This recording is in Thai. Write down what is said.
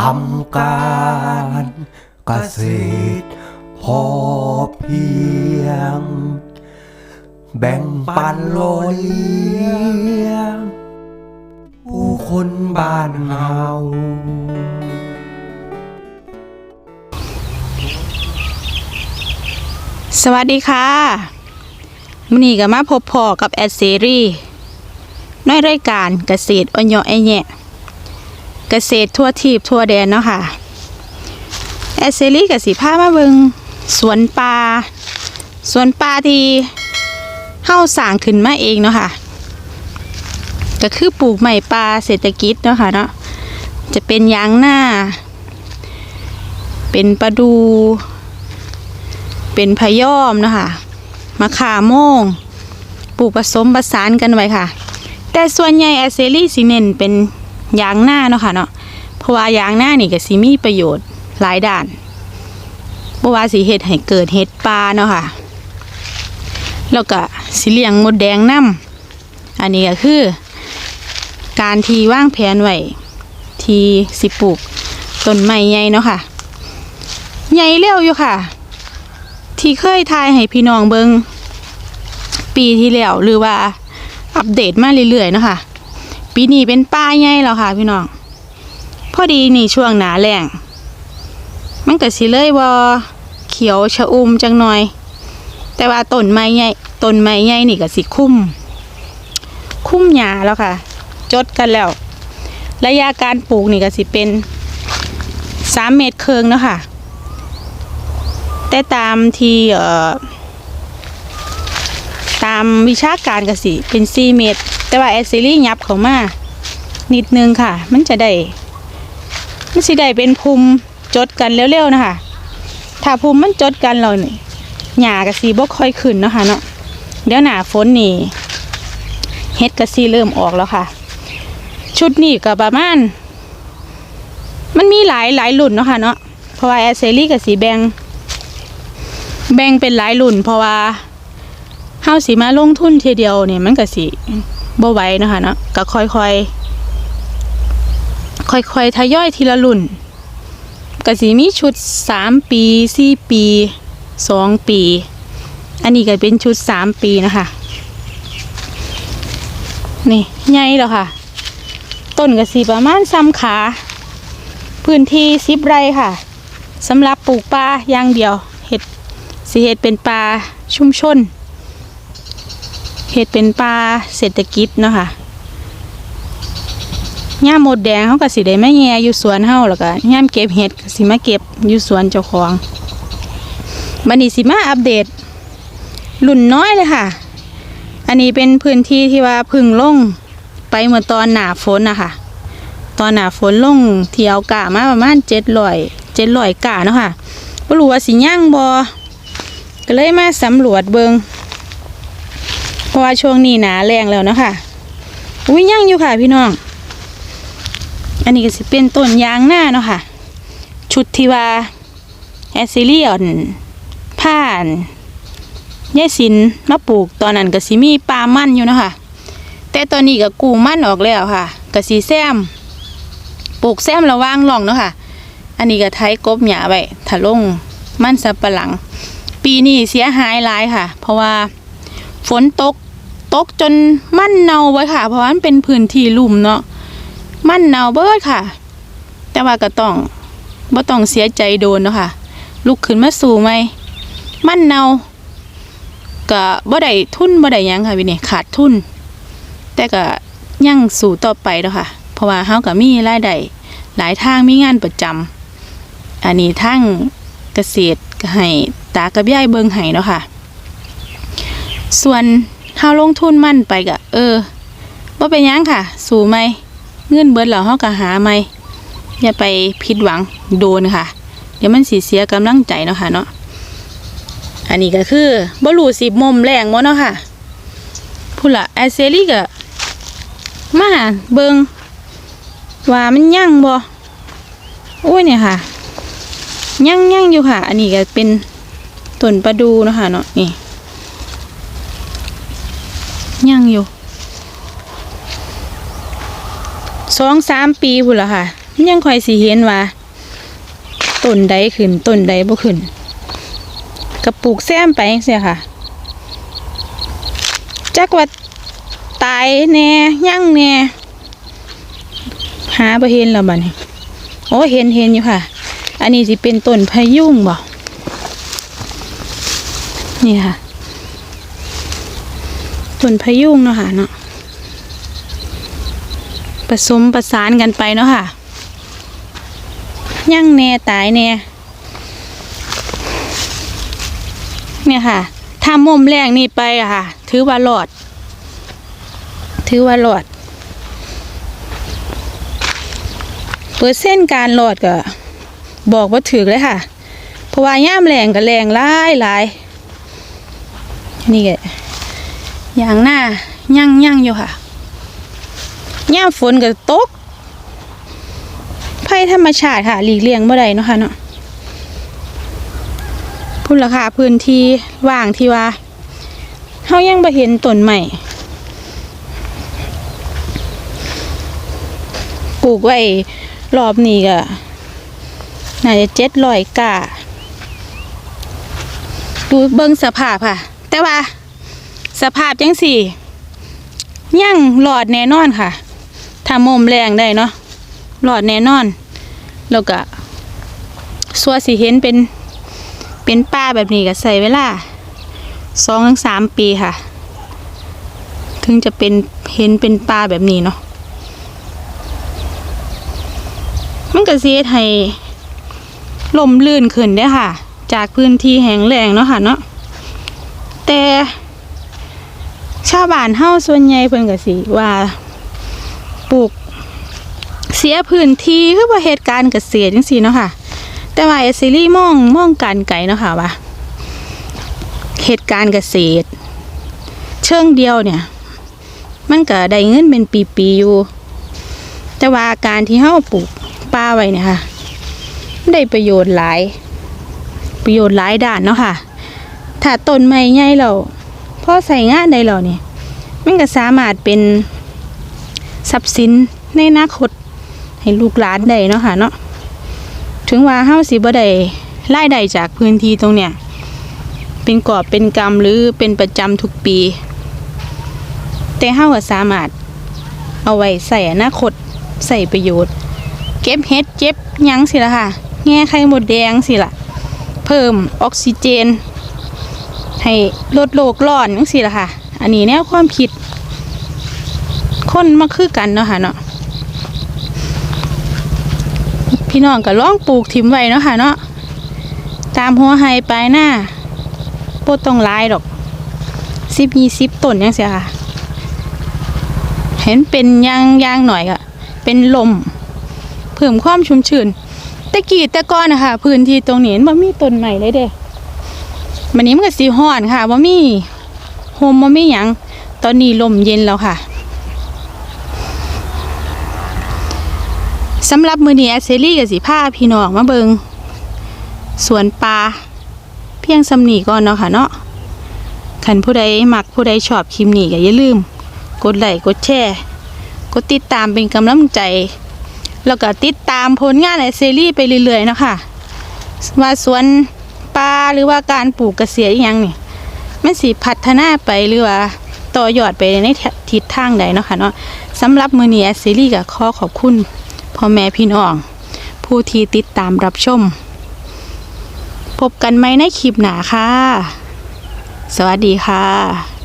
ทำการเกษตรพอเพียง แบ่งปันโลยเลี้ยงผู้คนบ้านเฮาสวัสดีค่ะมื้อนี้ก็มาพบพอกับแอดซีรีส์ในรายการเกษตรอ้อยเหยาะไอแยะ เกษตรทั่วทีบทั่วแดนเนาะค่ะแอดซีรีส์ก็สิพามาเบิงสวนปลาสวนปลาที่เฮาสร้างขึ้นมาเองเนาะค่ะก็คือปลูกใหม่ปลาเศรษฐกิจเนาะค่ะเนาะจะเป็นยางหน้า เป็นปลาดู เป็นพะยอมเนาะคะมะขามโมงปลูกผสมประสานกันไว้ค่ะ แต่ส่วนใหญ่แอเซรี่สิเน้นเป็น ยางหน้าเนาะค่ะเนาะเพราะว่ายางหน้านี่ก็สิมีประโยชน์หลายด้านบ่ว่าสิเฮ็ดให้เกิดเห็ดปลาเนาะค่ะ แล้วก็สิเลี้ยงมดแดงน้ำอันนี้ก็คือ การทีว่างแผนไว้ทีสิปลูกต้นไม้ใหญ่เนาะค่ะใหญ่เร็วอยู่ค่ะ ที่เคยทายให้พี่น้องเบิงปีที่แล้วหรือว่าอัปเดตมาเรื่อยๆเนาะค่ะ ปีนี้เป็นป้าใหญ่แล้วค่ะ พี่น้อง พอดีนี่ช่วงหนาแรงมันก็สิเลยบ่เขียวชะอุ่มจังหน่อย แต่ว่าต้นไม้ใหญ่ต้นไม้ใหญ่นี่ก็สิคุ้ม คุ้มหญ้าแล้วค่ะ จดกันแล้ว ระยะการปลูกนี่ก็สิเป็นสามเมตรเครึ่งเนาะค่ะ แต่ตามที่เอ่อตามวิชาการกสิเป็น4เมตร แต่ว่าแอสซิลี่ยับเขามานิดนึงค่ะ มันจะได้มันสิได้เป็นภูมิจดกันเร็วๆนะคะ ถ้าภูมิมันจดกันเราเนี่ยหญ้ากระสีบ่ค่อยขึ้นเนาะคะเนาะเดี๋ยวหนาฝนนี่เฮ็ดกระสีเริ่มออกแล้วค่ะ ชุดนี้ก็ประมาณมันมีหลายหลายรุ่นเนาะค่ะเนาะเพราะว่าแอสเซลี่กับสีแบงแบ่งเป็นหลายรุ่น เพราะว่าเฮาสิมาลงทุนทีเดียวเนี่ยมันก็สิ บ่ไหวนะคะเนาะก็ค่อยๆ ค่อยๆทยอยทีละรุ่นก็สิมีชุด3ปี4ปี2ปี อันนี้ก็เป็นชุด3ปีนะคะนี่ใหญ่แล้วค่ะ ต้นก็สิประมาณซ้ำขา พื้นที่10ไร่ค่ะสำหรับปลูกปลาอย่างเดียวเห็ดสิเฮ็ดเป็นปลาชุ่มชน เฮ็ดเป็นปลาเศรษฐกิจเนาะค่ะย่ามหมดแดงเขาก็สิได้มาแย่อยู่สวนเฮาแล้วก็ย่ามเก็บเห็ดสิมาเก็บอยู่สวนเจ้าของบัดนี้สิมาอัปเดตรุ่นน้อยเลยค่ะ อันนี้เป็นพื้นที่ที่ว่าพึ่งลงไปเมื่อตอนหนาฝนนะคะตอนหนาฝนลงเที่ยวกะมาประมาณเจ็ดร้อยเจ็ดร้อยกะเนาะค่ะบ่รู้ว่าสิย่างบ่ก็เลยมาสำรวจเบิงเพราะว่าช่วงนี้หนาแรงแล้วเนาะคะอุ้ยยังอยู่ค่ะพี่น้อง อันนี้ก็สิเป็นต้นยางหน้าเนาะค่ะ ชุดที่ว่าแอสซิเลียนผ่านยายสินมาปลูกตอนนั้นก็สิมีปลามั่นอยู่เนาะค่ะ แต่ตอนนี้ก็กูมั่นออกแล้วค่ะก็สีแซมปลูกแซมระว่างร่องเนาะค่ะ อันนี้ก็ไทยกบหยาไว้ถลงมันสับปะหลัง ปีนี้เสียหายหลายค่ะ เพราะว่าฝนตก ตกจนมั่นเน่าไว้ค่ะ เพราะว่ามันเป็นพื้นที่ลุ่มเนาะมั่นเน่าเบิดค่ะ แต่ว่าก็ต้องบ่ต้องเสียใจโดนเนาะค่ะ ลุกขึ้นมาสู่ไหมมั่นเน่าก็บ่ได้ทุนบ่ได้ยังค่ะวินี่ขาดทุน แต่ก็ยังสู่ต่อไปเนาะค่ะ เพราะว่าเฮาก็มีรายได้หลายทางมีงานประจำอันนี้ทั้งเกษตรให้ตากับยายเบิงให้เนาะค่ะ ส่วน เฮาลงทุนมั่นไปก็เออบ่าเป็นยังค่ะ สู่ไหมเงินเบิดแล้วเฮาก็หาไหมอย่าไปผิดหวังโดนค่ะ เดี๋ยวมันสิเสียกำลังใจเนาะค่ะเนาะอันนี้ก็คือบ่รูสิมุมแรงบ่เนาะค่ะพุ่นล่ะแอเซรี่ก็มาเบิงว่ามันยังบ่โอ้ยเนี่ยค่ะยังยังอยู่ค่ะ อันนี้ก็เป็นต้นประดูเนาะค่ะเนาะนี่ ยังอยู่สองสามปีพุ่นละค่ะ ยังคอยสิเห็นว่าต้นใดขึ้นต้นใดบ่ขึ้นก็ปลูกแซมไปจังซี่ค่ะ จักว่าตายแน่ยั่งแน่หาบ่เห็นแล้วบัดนี้โอ้เห็นเห็นอยู่ค่ะ อันนี้สิเป็นต้นพยุงบ่นี่ค่ะ ต้นพยุงเนาะค่ะเนาะผสมประสานกันไปเนาะค่ะยั่งแน่ตายแน่เนี่ยค่ะ ถ้ามุมแรงนี่ไปอะค่ะ ถือว่าหลอด ถือว่าหลอด เปอร์เซ็นต์การหลอดก็บอกว่าถือเลยค่ะ เพราะว่าย่ามแรงก็แรงหลายหลายนี่ก็ อย่างหน้ายั่งยั่งอยู่ค่ะย่ามฝนก็ตกภัยธรรมชาติค่ะ หลีกเลี่ยงบ่ได้เนาะค่ะเนาะพุ่นราคาพื้นที่ว่างที่ว่าเฮายังบ่เห็นต้นใหม่ปลูกไว้รอบนี้ก็น่าจะเจ็ดร้อยกะดูเบิ่งสภาพค่ะ แต่ว่า สภาพจังสี่ยังหลอดแน่นอนค่ะถ้ามุมแรงได้เนาะหลอดแน่นอน แล้วก็สัวสิเห็นเป็นเป็นป้าแบบนี้ก็ใส่เวลาสองถึงสามปีค่ะ ถึงจะเป็นเห็นเป็นป้าแบบนี้เนาะมันก็เฮ็ดให้ลมลื่นขึ้นได้ค่ะ จากพื้นที่แห้งแล้งเนาะค่ะเนาะแต่ ชาวบ้านเฮาส่วนใหญ่เพิ่นก็สิว่าปลูกเสียพื้นที่คือบ่เฮ็ดการณ์เกษตรจังซี่เนาะค่ะ แต่ว่าเอซิลี่มองมองการไกลเนาะค่ะว่าเฮ็ดการณ์เกษตร เชิงเดียวเนี่ย มันก็ได้เงินเป็นปีๆอยู่ แต่ว่าการที่เฮาปลูกป่าไว้เนี่ยค่ะได้ประโยชน์หลาย ประโยชน์หลายด้านเนาะค่ะ ถ้าต้นไม้ใหญ่แล้ว พอใส่งานได้แล้วเนี่ยมันก็สามารถเป็นทรัพย์สินในอนาคตให้ลูกหลานได้เนาะค่ะเนาะถึงว่าเฮาสิบ่ได้รายได้จากพื้นที่ตรงเนี้ยเป็นกอบเป็นกำหรือเป็นประจำทุกปี แต่เฮาก็สามารถเอาไว้ใส่อนาคตใส่ประโยชน์ เก็บเห็ดเก็บยังสิละค่ะ แง่ไข่หมดแดงสิละเพิ่มออกซิเจน ให้ลดโลกร้อนจังสิละค่ะ อันนี้แนวความคิด คนมาคือกันเนาะค่ะเนาะพี่น้องก็ล่องปลูกถิ่มไว้เนาะค่ะเนาะตามหัวไฮปลายหน้าโปต้องลายดอกสิบยี่สิบต้นยังเสียค่ะ เห็นเป็นยางยางหน่อยก็เป็นลมเพิ่มความชุ่มชื้นต่กี้ต่ก่อนนะคะพื้นที่ตรงนี้มันมีต้นใหม่เลยเด้ มันนี้มันก็สีห้อนค่ะว่ามีโฮมว่ามีหยัง ตอนนี้ลมเย็นแล้วค่ะสำหรับมือนี้แอสเซรี่กับสีผ้าพี่น้องมาเบิงสวนปลาเพียงสำนีก่อนเนาะค่ะเนาะขันผู้ใดมักผู้ใดชอบคลิปนี้ก็อย่าลืม กดไลค์กดแชร์กดติดตามเป็นกำลังใจ แล้วก็ติดตามผลงานในซีรีส์ไปเรื่อยๆเนาะคะว่าสวน หรือว่าการปลูกเกษตรอหยังนี่มันสิพัฒนาไปหรือว่าต่อยอดไปในทิศทางใดเนาะค่ะเนาะสำหรับมือนี้ซีรีส์ก็ขอขอบคุณพ่อแม่พี่น้อง ผู้ที่ติดตามรับชม พบกันไหมในคลิปหน้าค่ะ สวัสดีค่ะ